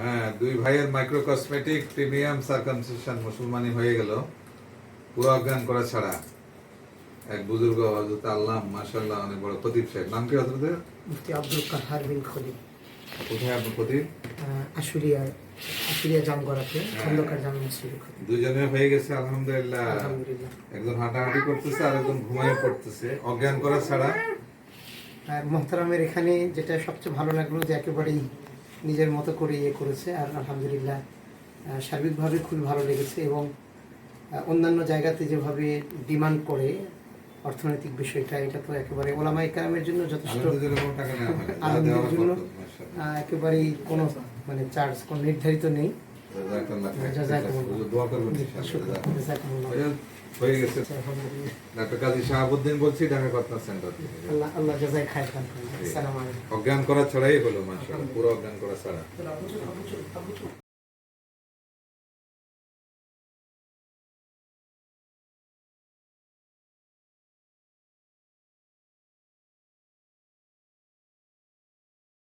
হ্যাঁ দুই ভাইয়ের মাইক্রো কসমেটিক প্রিমিয়াম সার্কামসিশন মুসলমানি হয়ে গেল। পুরো অজ্ঞান করা ছাড়া। এক বুজুর্গ হজরত আল্লাহ মাশাল্লাহ অনেক বড় খতিব সাহেব। নাম কি হজরতের মুফতি আব্দুল কাহার বিন খলি কোথায় আপনার খতিব? আশুরিয়া আশুরিয়া জামগড়াতে হ্যাঁ। খন্দকার জামা মসজিদে দুজনে হয়ে গেছে আলহামদুলিল্লাহ। আলহামদুলিল্লাহ। একজন হাঁটাহাঁটি করতেছে আর একজন ঘুমায় পড়তেছে। অজ্ঞান করা ছাড়া। আর মোহতারামের এখানে যেটা সবচেয়ে ভালো লাগল যে একেবারেই নিজের মতো করে ইয়ে করেছে আর আলহামদুলিল্লাহ সার্বিকভাবে খুবই ভালো লেগেছে এবং অন্যান্য জায়গাতে যেভাবে ডিমান্ড করে অর্থনৈতিক বিষয়টা এটা তো একেবারে ওলামাই ইকরামের জন্য যথেষ্ট আনন্দের জন্য একেবারেই কোনো মানে চার্জ কোনো নির্ধারিত নেই। হয়ে- হয়ে গেছে ডাক্তার কাজী শাহাবুদ্দিন বলছি ঢাকা কত্না সেন্টার আল্লাহ আল্লাহ খায় অজ্ঞান করা ছাড়াই হলো মাশাআল্লাহ পুরো অজ্ঞান করা ছাড়া